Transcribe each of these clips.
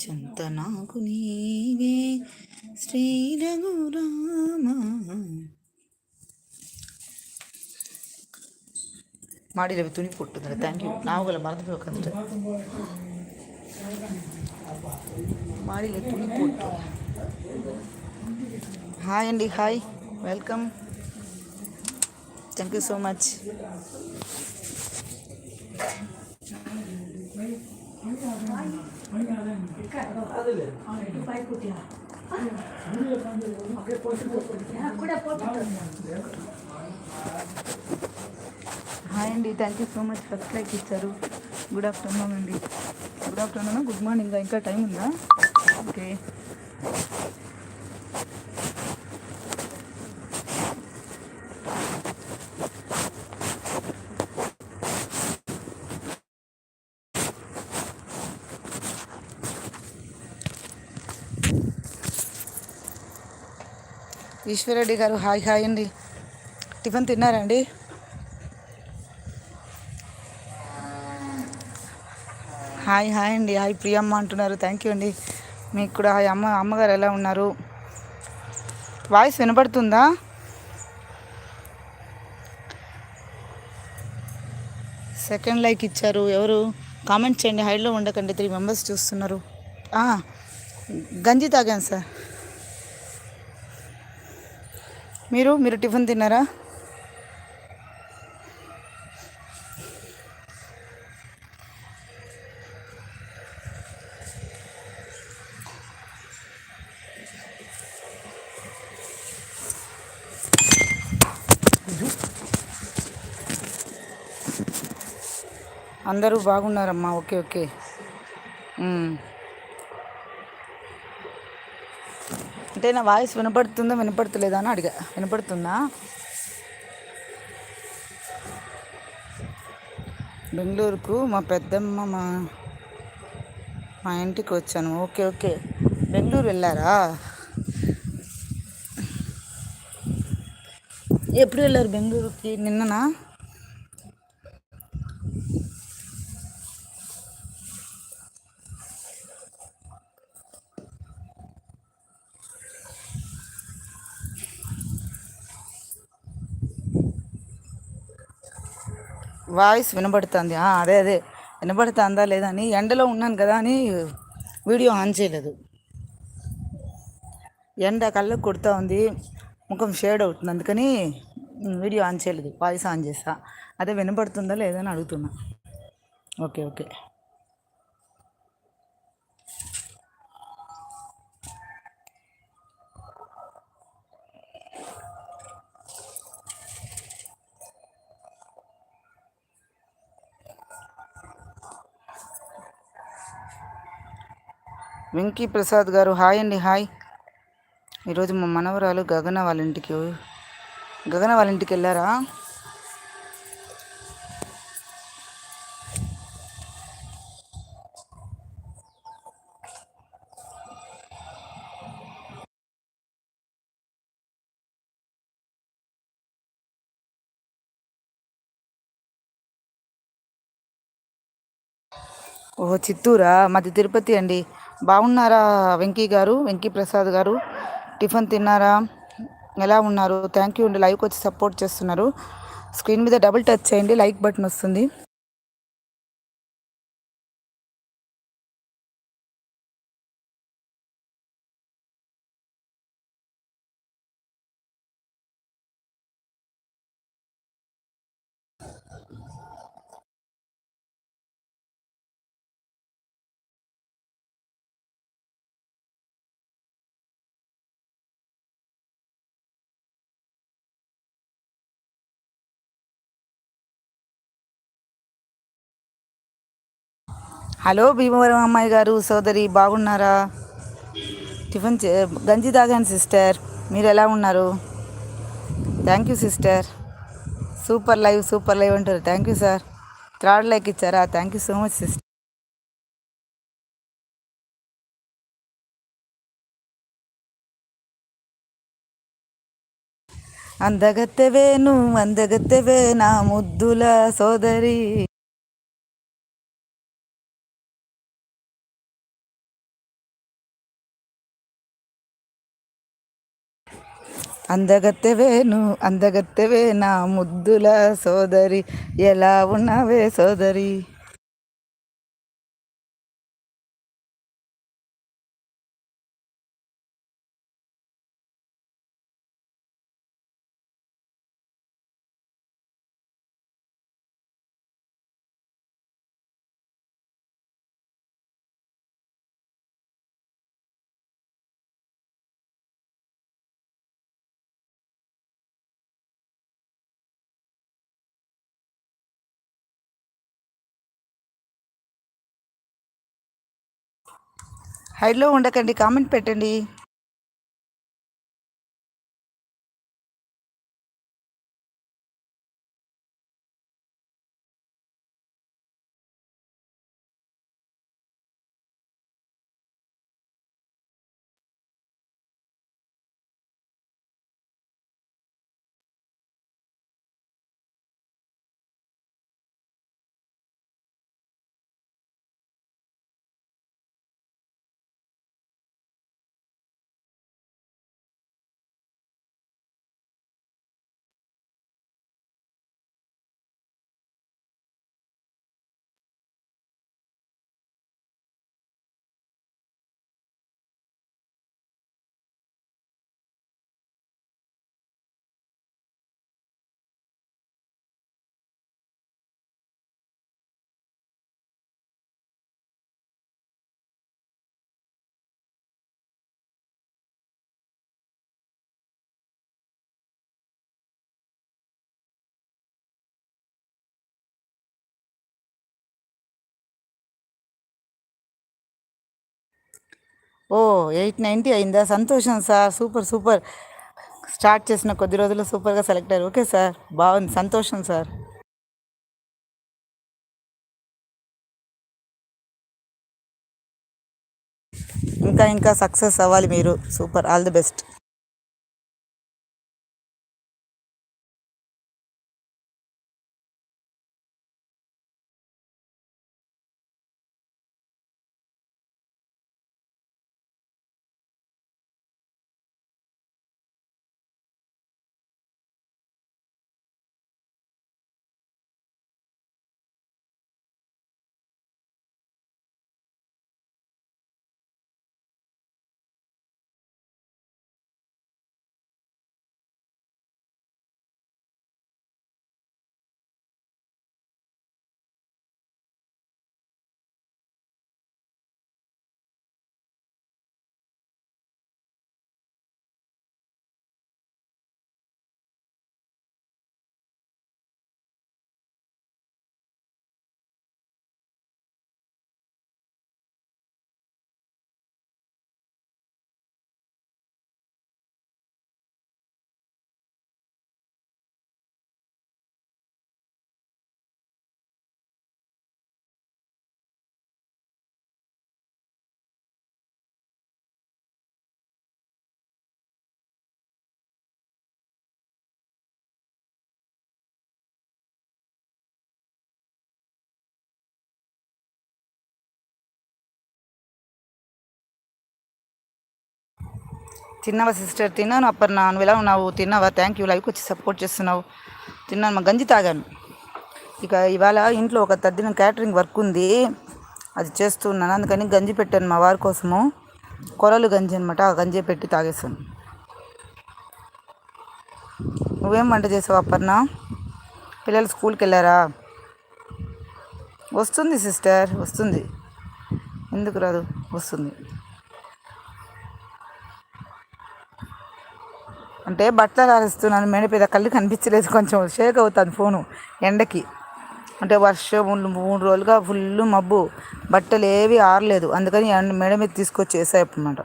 చింత నాకు నీవే శ్రీ రఘురామ மாடியில் துணி போட்டுருந்தேன் தேங்க்யூ நான் உங்களை மறந்து போய் உட்காந்துட்டேன். மாடியில் துணி போட்டு. Hi anti hi welcome thank you so much hi అండి thank you so much first like ఇచ్చారు. గుడ్ ఆఫ్టర్నూన్ అండి. గుడ్ ఆఫ్టర్నూన్ గుడ్ మార్నింగ్ ఇంకా టైం ఉందా? Okay Eshwarreddy garu hi hi అండి. టిఫిన్ తిన్నారండి? హాయ్ హాయ్ అండి హాయ్ ప్రియమ్మ అంటున్నారు thank you అండి. మీకు కూడా హాయ్ అమ్మ అమ్మగారు ఎలా ఉన్నారు? వాయిస్ వినపడుతుందా సెకండ్ లైక్ ఇచ్చారు ఎవరు? కామెంట్ చేయండి హైడ్లో ఉండకండి త్రీ మెంబర్స్ చూస్తున్నారు. గంజి తాగాను సార్. మీరు మీరు టిఫిన్ తిన్నారా? అందరూ బాగున్నారమ్మా. Okay okay. అంటే నా వాయిస్ వినపడుతుందా? వినపడుతులేదా అని అడిగా. వినపడుతుందా? బెంగళూరుకు మా పెద్దమ్మ మా మా ఇంటికి వచ్చాను. Okay okay. బెంగళూరు వెళ్ళారా? ఎప్పుడు వెళ్ళారు బెంగళూరుకి? నిన్ననా? వాయిస్ వినబడుతుంది. అదే అదే. వినబడుతుందా లేదా అని ఎండలో ఉన్నాను కదా అని వీడియో ఆన్ చేయలేదు. ఎండ కళ్ళకు కొడుతూ ఉంది. ముఖం షేడ్ అవుతుంది. అందుకని వీడియో ఆన్ చేయలేదు. వాయిస్ ఆన్ చేస్తా. అదే వినబడుతుందా లేదని అడుగుతున్నా. Okay okay. వెంకీ ప్రసాద్ గారు హాయ్ అండి హాయ్. ఈరోజు మా మనవరాలు గగన వాళ్ళ ఇంటికి గగన వాళ్ళ ఇంటికి వెళ్ళారా? ఓహో చిత్తూరా? మాది తిరుపతి అండి. బాగున్నారా వెంకీ గారు? వెంకీ ప్రసాద్ గారు? టిఫిన్ తిన్నారా? ఎలా ఉన్నారు? థ్యాంక్ యూ అండి. లైవ్కి వచ్చి సపోర్ట్ చేస్తున్నారు. స్క్రీన్ మీద డబుల్ టచ్ చేయండి. లైక్ బటన్ వస్తుంది. హలో భీమవరం అమ్మాయి గారు సోదరి బాగున్నారా? టిఫిన్ గంజి తాగాను సిస్టర్. మీరు ఎలా ఉన్నారు? Thank you sister. Super live super live అంటారు. Thank you sir. Third like ఇచ్చారా? Thank you so much sister. అందగత్తెవేను అందగత్తెవే నా ముద్దుల సోదరి. అందగత్తెవేను అందగత్తెవే నా ముద్దుల సోదరి ఎలా ఉన్నావే సోదరి హైలో ఉండకండి కామెంట్ పెట్టండి. ఓ ఎయిట్ నైంటీ అయిందా? సంతోషం సార్ సూపర్ సూపర్. స్టార్ట్ చేసిన కొద్ది రోజుల్లో సూపర్గా సెలెక్ట్ అయ్యారు. ఓకే సార్ బాగుంది. సంతోషం సార్. ఇంకా ఇంకా సక్సెస్ అవ్వాలి మీరు. సూపర్. All the best. తిన్నావా సిస్టర్? తిన్నాను అప్పర్నా నువ్వు ఎలా ఉన్నావు? తిన్నావా? థ్యాంక్ యూ లైవ్కి వచ్చి సపోర్ట్ చేస్తున్నావు. తిన్నాను మా గంజి తాగాను. ఇక ఇవాళ ఇంట్లో ఒక తద్దిన క్యాటరింగ్ వర్క్ ఉంది. అది చేస్తున్నాను. అందుకని గంజి పెట్టాను మా వారి కోసము. కొరలు గంజి అనమాట ఆ గంజి పెట్టి తాగేస్తాను నువ్వేం వంట చేసావు అప్పర్ణ? పిల్లలు స్కూల్కి వెళ్ళారా? వస్తుంది సిస్టర్ వస్తుంది. ఎందుకు రాదు? వస్తుంది. అంటే బట్టలు ఆరేస్తున్నాను. మేడ మీద కళ్ళు కనిపించలేదు. కొంచెం షేక్ అవుతుంది ఫోను ఎండకి. అంటే వర్షం మూడు రోజులుగా ఫుల్ మబ్బు. బట్టలు ఏవి ఆరలేదు. అందుకని ఎండ మేడ మీద తీసుకొచ్చి వేసాయన్నమాట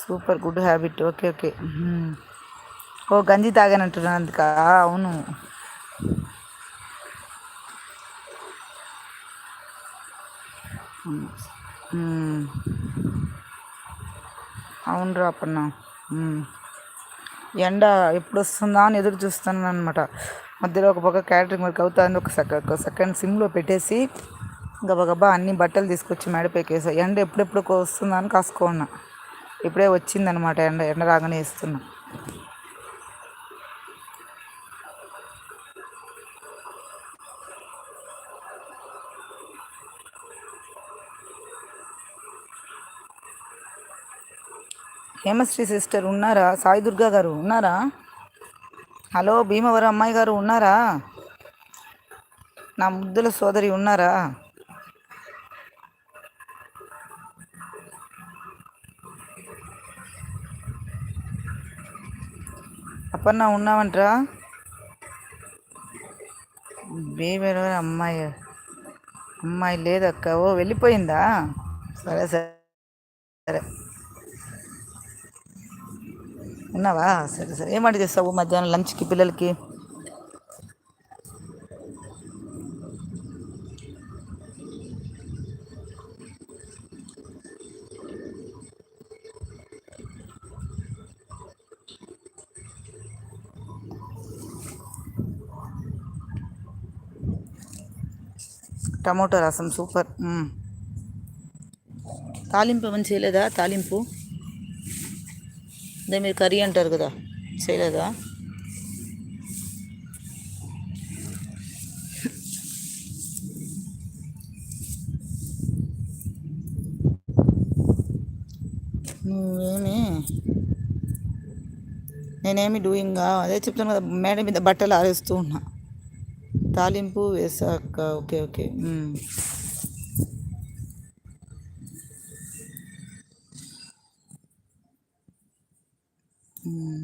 super good habit. Okay okay. ఓ గంజి తాగానంటున్నాను అందుక? అవును. అవునురా అవును అప్పన్న. ఎండ ఎప్పుడు వస్తుందా అని ఎదురు చూస్తున్నాను అనమాట మధ్యలో ఒక పక్క క్యాటరింగ్ వర్క్ అవుతుంది ఒక సెకండ్ ఒక సెకండ్ సిమ్లో పెట్టేసి గబగబా అన్ని బట్టలు తీసుకొచ్చి మేడపైకి ఎండ ఎప్పుడెప్పుడు వస్తుందా అని కాసుకోన్నా ఇప్పుడే వచ్చిందనమాట ఎండ ఎండ రాగానే వేస్తున్నా. హేమశ్రీ సిస్టర్ ఉన్నారా? సాయి దుర్గా గారు ఉన్నారా? హలో భీమవరం అమ్మాయి గారు ఉన్నారా? నా ముద్దుల సోదరి ఉన్నారా? అప్పన్న ఉన్నావంట్రా? భీమవరం అమ్మాయి అమ్మాయి లేదక్క. ఓ వెళ్ళిపోయిందా? సరే సరే సరే. ఉన్నావా? సరే సరే. ఏం చేస్తావు మధ్యాహ్నం లంచ్కి పిల్లలకి? టమోటో రసం సూపర్. తాలింపు ఏమైనా చేయలేదా? తాలింపు? అదే మీరు కర్రీ అంటారు కదా చేయలేదా? నువ్వేమి? నేనేమి డూయింగా అదే చెప్తాను కదా మేడం మీద బట్టలు ఆరేస్తూ ఉన్నా. తాలింపు వేసాక okay okay Mm.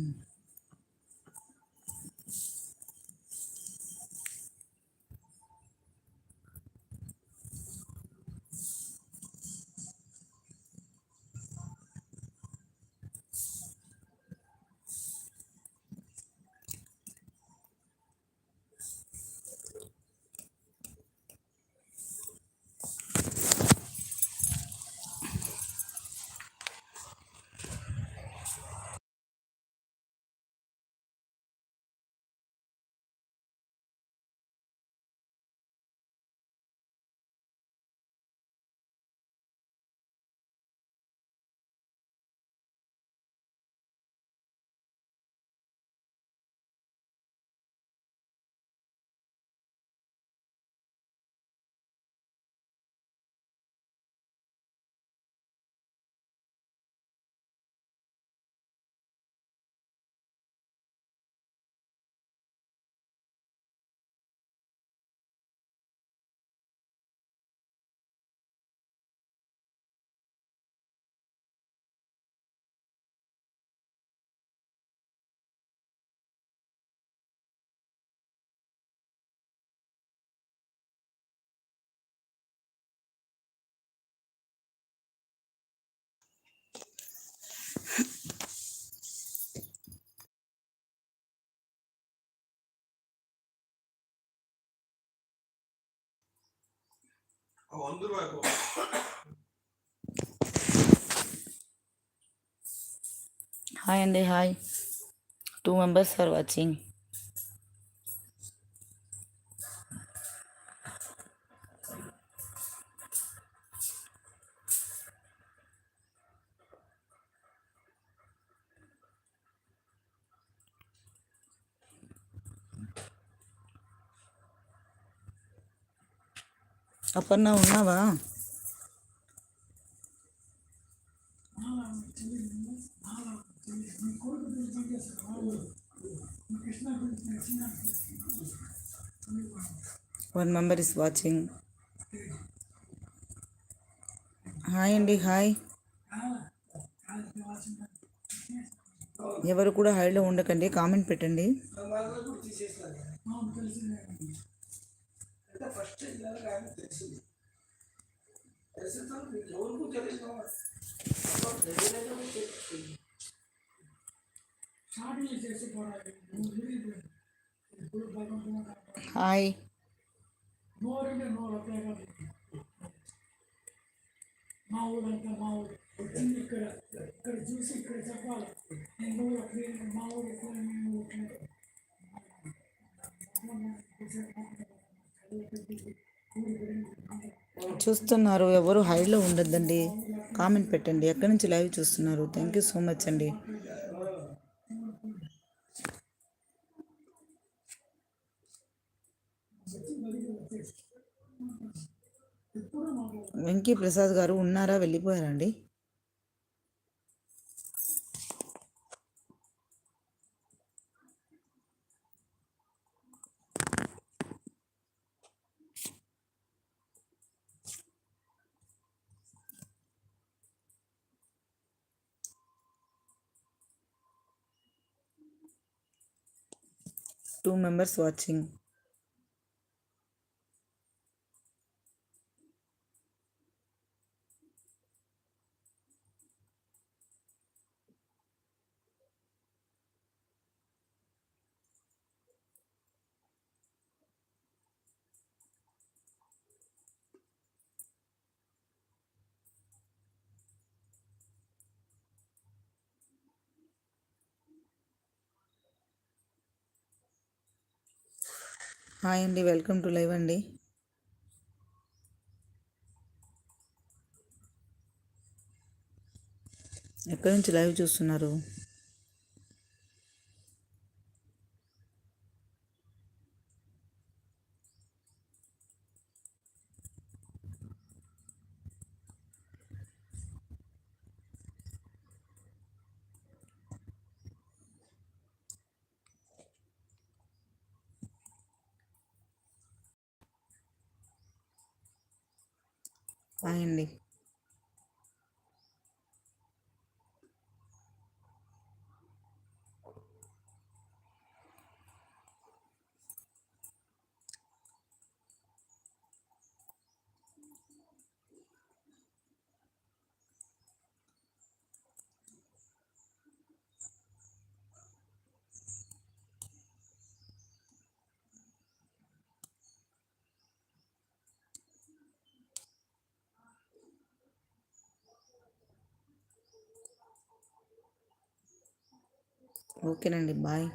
Hmm. Hmm. Hi అండి hi two members are watching Aparna ఉన్నావా? One member is watching hi అండి హాయ్ ఎవరు కూడా హైలో ఉండకండి కామెంట్ పెట్టండి. హాయ్. మా ఊరంతా మా ఊరు వచ్చింది ఇక్కడ ఇక్కడ చూసి ఇక్కడ చెప్పాలి నేను ఊరు మా ఊరు మేము చూస్తున్నారు ఎవరు హైలో ఉండొద్దండి. కామెంట్ పెట్టండి. ఎక్కడి నుంచి లైవ్ చూస్తున్నారు? థ్యాంక్ యూ సో మచ్ అండి. వెంకీ ప్రసాద్ గారు ఉన్నారా? వెళ్ళిపోయారండి. టూ మెంబర్స్ వాచింగ్ హాయ్ అండి వెల్కమ్ టు లైవ్ అండి. ఎక్కడి నుంచి లైవ్ చూస్తున్నారు? బాయ్ అండి. ఓకేనండి బాయ్.